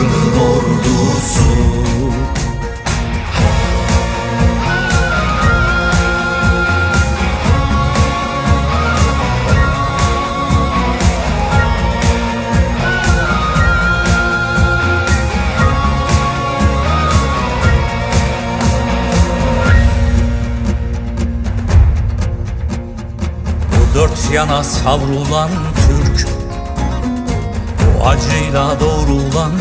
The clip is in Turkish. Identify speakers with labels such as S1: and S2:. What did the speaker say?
S1: Tanrı'nın ordusu dört yana savrulan Türk Bu acıyla doğrulan